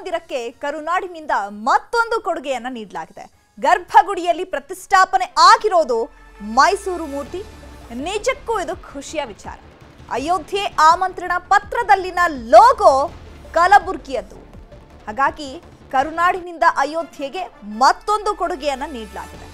ಮಂದಿರಕ್ಕೆ ಕರುನಾಡಿನಿಂದ ಮತ್ತೊಂದು ಕೊಡುಗೆಯನ್ನ ನೀಡಲಾಗಿದೆ. ಗರ್ಭಗುಡಿಯಲ್ಲಿ ಪ್ರತಿಷ್ಠಾಪನೆ ಆಗಿರೋದು ಮೈಸೂರು ಮೂರ್ತಿ. ನಿಜಕ್ಕೂ ಇದು ಖುಷಿಯ ವಿಚಾರ. ಅಯೋಧ್ಯೆ ಆಮಂತ್ರಣ ಪತ್ರದಲ್ಲಿನ ಲೋಗೋ ಕಲಬುರ್ಗಿಯದ್ದು. ಹಾಗಾಗಿ ಕರುನಾಡಿನಿಂದ ಅಯೋಧ್ಯೆಗೆ ಮತ್ತೊಂದು ಕೊಡುಗೆಯನ್ನ ನೀಡಲಾಗಿದೆ.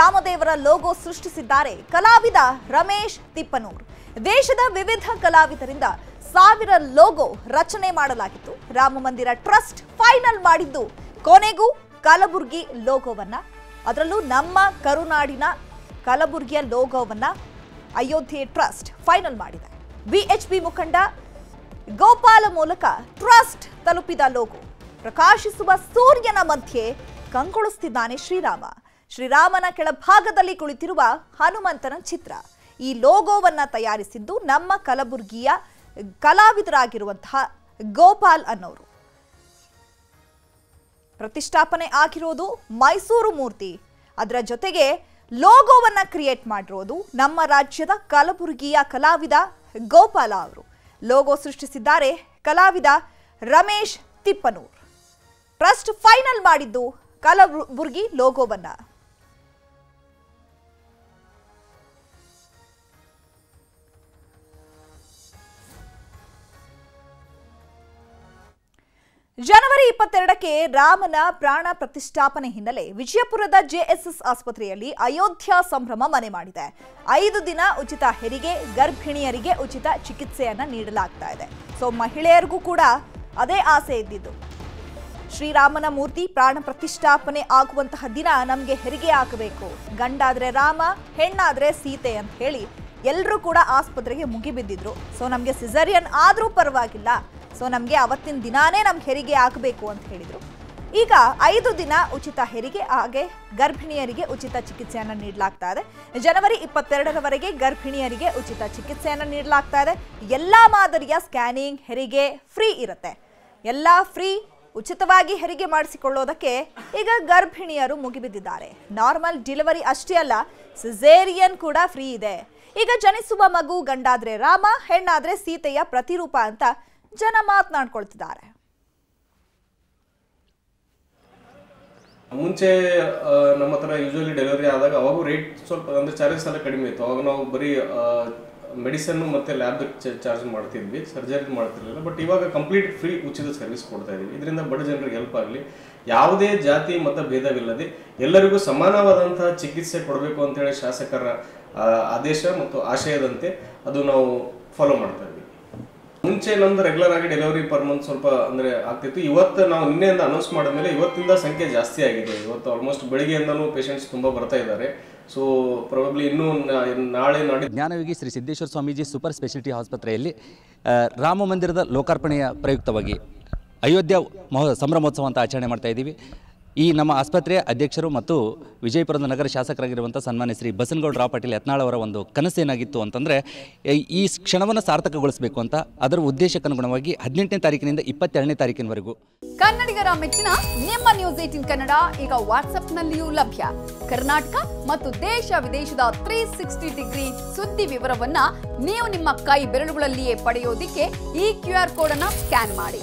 ರಾಮದೇವರ ಲೋಗೋ ಸೃಷ್ಟಿಸಿದ್ದಾರೆ ಕಲಾವಿದ ರಮೇಶ್ ತಿಪ್ಪನೂರ್. ದೇಶದ ವಿವಿಧ ಕಲಾವಿದರಿಂದ ಸಾವಿರ ಲೋಗೋ ರಚನೆ ಮಾಡಲಾಗಿತ್ತು. ರಾಮ ಮಂದಿರ ಟ್ರಸ್ಟ್ ಫೈನಲ್ ಮಾಡಿದ್ದು ಕೊನೆಗೂ ಕಲಬುರ್ಗಿ ಲೋಗೋವನ್ನ. ಅದರಲ್ಲೂ ನಮ್ಮ ಕರುನಾಡಿನ ಕಲಬುರ್ಗಿಯ ಲೋಗೋವನ್ನ ಅಯೋಧ್ಯೆ ಟ್ರಸ್ಟ್ ಫೈನಲ್ ಮಾಡಿದೆ. ಬಿಎಚ್ಪಿ ಮುಖಂಡ ಗೋಪಾಲ ಮೂಲಕ ಟ್ರಸ್ಟ್ ತಲುಪಿದ ಲೋಗೋ. ಪ್ರಕಾಶಿಸುವ ಸೂರ್ಯನ ಮಧ್ಯೆ ಕಂಗೊಳಿಸ್ತಿದ್ದಾನೆ ಶ್ರೀರಾಮ. ಶ್ರೀರಾಮನ ಕೆಳಭಾಗದಲ್ಲಿ ಕುಳಿತಿರುವ ಹನುಮಂತನ ಚಿತ್ರ. ಈ ಲೋಗೋವನ್ನ ತಯಾರಿಸಿದ್ದು ನಮ್ಮ ಕಲಬುರ್ಗಿಯ ಕಲಾವಿದರಾಗಿರುವಂತಹ ಗೋಪಾಲ್ ಅನ್ನೋರು. ಪ್ರತಿಷ್ಠಾಪನೆ ಆಗಿರೋದು ಮೈಸೂರು ಮೂರ್ತಿ. ಅದರ ಜೊತೆಗೆ ಲೋಗೋವನ್ನ ಕ್ರಿಯೇಟ್ ಮಾಡಿರೋದು ನಮ್ಮ ರಾಜ್ಯದ ಕಲಬುರಗಿಯ ಕಲಾವಿದ ಗೋಪಾಲ ಅವರು. ಲೋಗೋ ಸೃಷ್ಟಿಸಿದ್ದಾರೆ ಕಲಾವಿದ ರಮೇಶ್ ತಿಪ್ಪನೂರ್. ಟ್ರಸ್ಟ್ ಫೈನಲ್ ಮಾಡಿದ್ದು ಕಲಬುರ್ಗಿ ಲೋಗೋವನ್ನ. ಜನವರಿ ಇಪ್ಪತ್ತೆರಡಕ್ಕೆ ರಾಮನ ಪ್ರಾಣ ಪ್ರತಿಷ್ಠಾಪನೆ ಹಿನ್ನೆಲೆ ವಿಜಯಪುರದ ಜೆಎಸ್ಎಸ್ ಆಸ್ಪತ್ರೆಯಲ್ಲಿ ಅಯೋಧ್ಯ ಸಂಭ್ರಮ ಮನೆ ಮಾಡಿದೆ. ಐದು ದಿನ ಉಚಿತ ಹೆರಿಗೆ, ಗರ್ಭಿಣಿಯರಿಗೆ ಉಚಿತ ಚಿಕಿತ್ಸೆಯನ್ನ ನೀಡಲಾಗ್ತಾ ಇದೆ. ಸೊ, ಮಹಿಳೆಯರಿಗೂ ಕೂಡ ಅದೇ ಆಸೆ ಇದ್ದಿದ್ದು. ಶ್ರೀರಾಮನ ಮೂರ್ತಿ ಪ್ರಾಣ ಪ್ರತಿಷ್ಠಾಪನೆ ಆಗುವಂತಹ ದಿನ ನಮಗೆ ಹೆರಿಗೆ ಹಾಕಬೇಕು ಗಂಡಾದ್ರೆ ರಾಮ, ಹೆಣ್ಣಾದ್ರೆ ಸೀತೆ ಅಂತ ಹೇಳಿ ಎಲ್ಲರೂ ಕೂಡ ಆಸ್ಪತ್ರೆಗೆ ಮುಗಿಬಿದ್ದಿದ್ರು. ಸೊ, ನಮಗೆ ಸಿಸರಿಯನ್ ಆದರೂ ಪರವಾಗಿಲ್ಲ. ಸೊ ನಮಗೆ ಅವತ್ತಿನ ದಿನಾನೇ ನಮ್ಗೆ ಹೆರಿಗೆ ಆಗಬೇಕು ಅಂತ ಹೇಳಿದರು. ಈಗ ಐದು ದಿನ ಉಚಿತ ಹೆರಿಗೆ, ಹಾಗೆ ಗರ್ಭಿಣಿಯರಿಗೆ ಉಚಿತ ಚಿಕಿತ್ಸೆಯನ್ನು ನೀಡಲಾಗ್ತಾ ಇದೆ. ಜನವರಿ ಇಪ್ಪತ್ತೆರಡರವರೆಗೆ ಗರ್ಭಿಣಿಯರಿಗೆ ಉಚಿತ ಚಿಕಿತ್ಸೆಯನ್ನು ನೀಡಲಾಗ್ತಾ ಇದೆ. ಎಲ್ಲ ಮಾದರಿಯ ಸ್ಕ್ಯಾನಿಂಗ್, ಹೆರಿಗೆ ಫ್ರೀ ಇರುತ್ತೆ. ಎಲ್ಲ ಫ್ರೀ, ಉಚಿತವಾಗಿ ಹೆರಿಗೆ ಮಾಡಿಸಿಕೊಳ್ಳೋದಕ್ಕೆ ಈಗ ಗರ್ಭಿಣಿಯರು ಮುಗಿಬಿದ್ದಿದ್ದಾರೆ. ನಾರ್ಮಲ್ ಡಿಲಿವರಿ ಅಷ್ಟೇ ಅಲ್ಲ, ಸಿಸೇರಿಯನ್ ಕೂಡ ಫ್ರೀ ಇದೆ. ಈಗ ಜನಿಸುವ ಮಗು ಗಂಡಾದ್ರೆ ರಾಮ, ಹೆಣ್ಣಾದ್ರೆ ಸೀತೆಯ ಪ್ರತಿರೂಪ ಅಂತ ಜನ ಮಾತನಾಡ್ಕೊಳ್ತಿದ್ದಾರೆ. ಮುಂಚೆ ನಮ್ಮ ಹತ್ರ ಯೂಶಲಿ ಡೆಲಿವರಿ ಆದಾಗ ಅವಾಗ ರೇಟ್ ಸ್ವಲ್ಪ ಅಂದ್ರೆ ಚಾರ್ಜಸ್ ಎಲ್ಲ ಕಡಿಮೆ ಇತ್ತು. ಅವಾಗ ನಾವು ಬರೀ ಮೆಡಿಸನ್ನು ಮತ್ತೆ ಲ್ಯಾಬ್ ಚಾರ್ಜ್ ಮಾಡ್ತಿದ್ವಿ. ಸರ್ಜರಿ ಮಾಡ್ತಿರ್ಲಿಲ್ಲ. ಬಟ್ ಇವಾಗ ಕಂಪ್ಲೀಟ್ ಫ್ರೀ ಉಚಿತ ಸರ್ವಿಸ್ ಕೊಡ್ತಾ ಇದೀವಿ. ಇದರಿಂದ ಬಡ ಜನರಿಗೆ ಹೆಲ್ಪ್ ಆಗಲಿ. ಯಾವುದೇ ಜಾತಿ ಮತ ಭೇದವಿಲ್ಲದೆ ಎಲ್ಲರಿಗೂ ಸಮಾನವಾದಂತಹ ಚಿಕಿತ್ಸೆ ಕೊಡಬೇಕು ಅಂತೇಳಿ ಶಾಸಕರ ಆದೇಶ ಮತ್ತು ಆಶಯದಂತೆ ಅದು ನಾವು ಫಾಲೋ ಮಾಡ್ತಾ ಇದ್ವಿ ಮುಂಚೆ ನಮ್ದು ರೆಗ್ಯುಲರ್ ಆಗಿ ಡೆಲಿವರಿ ಪರ್ ಮಂತ್ ಸ್ವಲ್ಪ ಅಂದ್ರೆ ಆಗ್ತಿತ್ತು. ಇವತ್ತು ನಾವು ನಿನ್ನೆಯಿಂದ ಅನೌನ್ಸ್ ಮಾಡಿದ್ಮೇಲೆ ಇವತ್ತಿಂದ ಸಂಖ್ಯೆ ಜಾಸ್ತಿ ಆಗಿದೆ. ಇವತ್ತು ಆಲ್ಮೋಸ್ಟ್ ಬೆಳಿಗ್ಗೆಯಿಂದನೂ ಪೇಷಂಟ್ಸ್ ತುಂಬಾ ಬರ್ತಾ ಇದ್ದಾರೆ. ಸೊ ಪ್ರಾಬಬ್ಲಿ ಇನ್ನೂ ನಾಳೆ ನಾಡಿ ಜ್ಞಾನಯೋಗಿ ಶ್ರೀ ಸಿದ್ದೇಶ್ವರ ಸ್ವಾಮೀಜಿ ಸೂಪರ್ ಸ್ಪೆಷಾಲಿಟಿ ಆಸ್ಪತ್ರೆಯಲ್ಲಿ ರಾಮ ಮಂದಿರದ ಲೋಕಾರ್ಪಣೆಯ ಪ್ರಯುಕ್ತವಾಗಿ ಅಯೋಧ್ಯ ಮಹೋ, ಸಂಭ್ರಮೋತ್ಸವ ಅಂತ ಆಚರಣೆ ಮಾಡ್ತಾ ಇದ್ದೀವಿ. ಈ ನಮ್ಮ ಆಸ್ಪತ್ರೆಯ ಅಧ್ಯಕ್ಷರು ಮತ್ತು ವಿಜಯಪುರದ ನಗರ ಶಾಸಕರಾಗಿರುವಂಥ ಸನ್ಮಾನ್ಯ ಶ್ರೀ ಬಸನಗೌಡ ರಾವ್ ಪಾಟೀಲ್ ಯತ್ನಾಳ್ ಅವರ ಒಂದು ಕನಸೇನಾಗಿತ್ತು ಅಂತಂದರೆ ಈ ಕ್ಷಣವನ್ನು ಸಾರ್ಥಕಗೊಳಿಸಬೇಕು ಅಂತ ಅದರ ಉದ್ದೇಶಕ್ಕನುಗುಣವಾಗಿ ಹದಿನೆಂಟನೇ ತಾರೀಕಿನಿಂದ ಇಪ್ಪತ್ತೆರಡನೇ ತಾರೀಕಿನವರೆಗೂ. ಕನ್ನಡಿಗರ ಮೆಚ್ಚಿನ ನಿಮ್ಮ ನ್ಯೂಸ್ ಏಟಿನ್ ಕನ್ನಡ ಈಗ ವಾಟ್ಸ್ಆಪ್ನಲ್ಲಿಯೂ ಲಭ್ಯ. ಕರ್ನಾಟಕ ಮತ್ತು ದೇಶ ವಿದೇಶದ ತ್ರೀ ಸಿಕ್ಸ್ಟಿ ಡಿಗ್ರಿ ಸುದ್ದಿ ವಿವರವನ್ನ ನೀವು ನಿಮ್ಮ ಕೈ ಬೆರಳುಗಳಲ್ಲಿಯೇ ಪಡೆಯೋದಿಕ್ಕೆ ಈ ಕ್ಯೂ ಆರ್ ಕೋಡ್ ಸ್ಕ್ಯಾನ್ ಮಾಡಿ.